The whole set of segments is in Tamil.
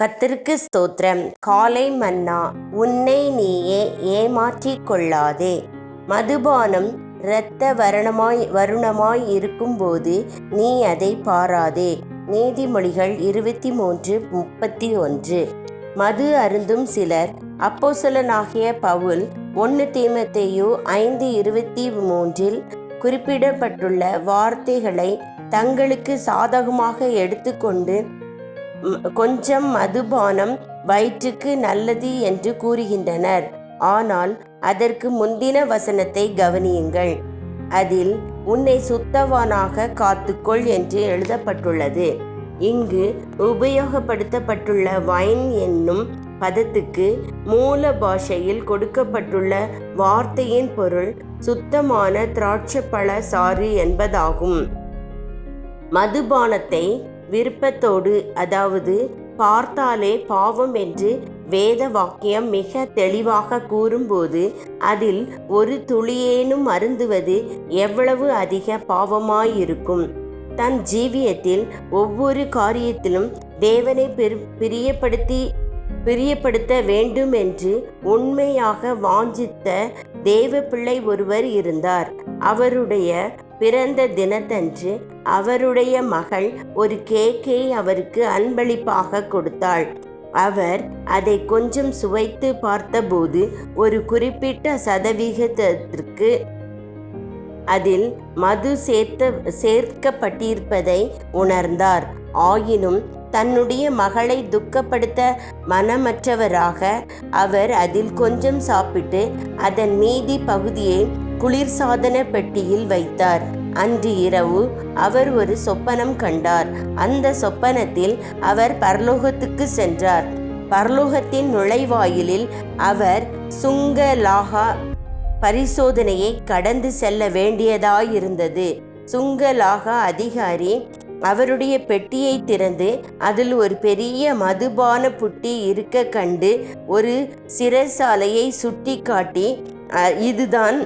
கத்திற்கு ஸ்தோத்திரம். காலை மன்னா உன்னை நீயே ஏமாற்றிக் கொள்ளாதே. மதுபானம் இரத்த வரணமாய் வருணமாய் இருக்கும்போது நீ அதை பாராதே. நீதிமொழிகள் இருபத்தி மூன்று முப்பத்தி ஒன்று மது அருந்தும் சிலர் அப்போசலனாகிய பவுல் ஒன்று தீமத்தையு ஐந்து இருபத்தி மூன்றில் குறிப்பிடப்பட்டுள்ள வார்த்தைகளை தங்களுக்கு சாதகமாக எடுத்துக்கொண்டு கொஞ்சம் மதுபானம் வயிற்றுக்கு நல்லது என்று கூறுகின்றனர். ஆனால் அதற்கு முந்தின வசனத்தை கவனியுங்கள். அதில் உன்னை சுத்தவானாக காத்துக்கொள் என்று எழுதப்பட்டுள்ளது. இங்கு உபயோகப்படுத்தப்பட்டுள்ள வைன் என்னும் பதத்துக்கு மூல பாஷையில் கொடுக்கப்பட்டுள்ள வார்த்தையின் பொருள் சுத்தமான திராட்சைப்பழ சாறு என்பதாகும். மதுபானத்தை விருப்பத்தோடு அதாவது பார்த்தாலே பாவம் என்று வேத வாக்கியம் மிக தெளிவாக கூறும்போது அதில் ஒரு துளியேனும் அருந்துவது எவ்வளவு அதிக பாவமாயிருக்கும்? தன் ஜீவியத்தில் ஒவ்வொரு காரியத்திலும் தேவனை பிரியப்படுத்தி பிரியப்படுத்த வேண்டும் என்று உண்மையாக வாஞ்சித்த தேவ பிள்ளை ஒருவர் இருந்தார். அவருடைய பிறந்த தினத்தன்று அவருடைய மகள் ஒரு கேக்கை அவருக்கு அன்பளிப்பாக கொடுத்தாள். அவர் அதை கொஞ்சம் சுவைத்து பார்த்தபோது ஒரு குறிப்பிட்ட சதவிகிதத்திற்கு அதில் மது சேர்த்த சேர்க்கப்பட்டிருப்பதை உணர்ந்தார். ஆயினும் தன்னுடைய மகளை துக்கப்படுத்த மனமற்றவராக அவர் அதில் கொஞ்சம் சாப்பிட்டு அதன் மீதி பகுதியை குளிர்சாதன பெட்டியில் வைத்தார். அன்று இரவு அவர் ஒரு சொப்பனம் கண்டார். அந்த சொப்பனத்தில் அவர் பரலோகத்துக்கு சென்றார். பரலோகத்தின் நுழைவாயிலில் அவர் சுங்கலாகா பரிசோதனையை கடந்து செல்ல வேண்டியதாயிருந்தது. சுங்கலாகா அதிகாரி அவருடைய பெட்டியை திறந்து அதில் ஒரு பெரிய மதுபான புட்டி இருக்க கண்டு ஒரு சிறைசாலையை சுட்டி காட்டி "அ, இதுதான்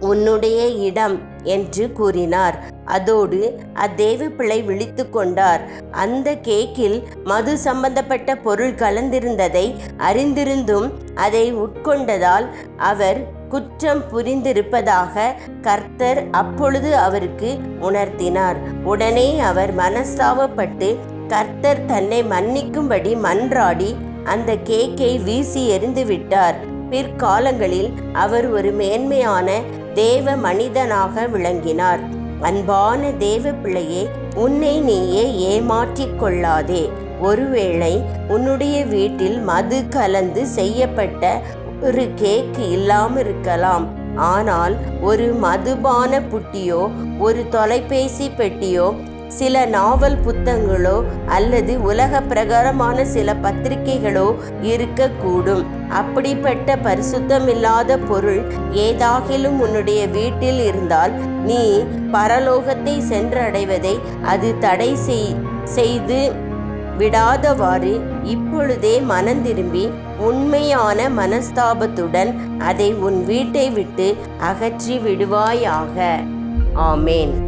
உன்னுடைய இடம் என்று கூறினார். அதோடு அத்தேவ பிள்ளை விழித்து கொண்டார். அந்த கேக்கில் மது சம்பந்தப்பட்ட பொருள் கலந்திருந்ததை அறிந்திருந்தும் அதை உட்கொண்டதால் அவர் குற்றம் புரிந்திருப்பதாக கர்த்தர் அப்பொழுது அவருக்கு உணர்த்தினார். உடனே அவர் மனஸ்தாபப்பட்டு கர்த்தர் தன்னை மன்னிக்கும்படி மன்றாடி அந்த கேக்கை வீசி எறிந்து விட்டார் பிற்காலங்களில் அவர் ஒரு மேன்மையான தேவ மனிதனாக விளங்கினார். அன்பான தேவ பிள்ளையே உன்னை நீயே ஏமாற்றிக் கொள்ளாதே. ஒருவேளை உன்னுடைய வீட்டில் மது கலந்து செய்யப்பட்ட ஒரு கேக் இல்லாமல் இருக்கலாம் ஆனால் ஒரு மதுபான புட்டியோ ஒரு தொலைபேசி பெட்டியோ சில நாவல் புத்தகங்களோ அல்லது உலக பிரகாரமான சில பத்திரிகைகளோ இருக்கக்கூடும். அப்படிப்பட்ட பரிசுத்தமில்லாத பொருள் ஏதாகிலும் உன்னுடைய வீட்டில் இருந்தால் நீ பரலோகத்தை சென்றடைவதை அது தடை செய் செய்து விடாதவாறு இப்பொழுதே மனந்திரும்பி உண்மையான மனஸ்தாபத்துடன் அதை உன் வீட்டை விட்டு அகற்றி விடுவாயாக ஆமேன்.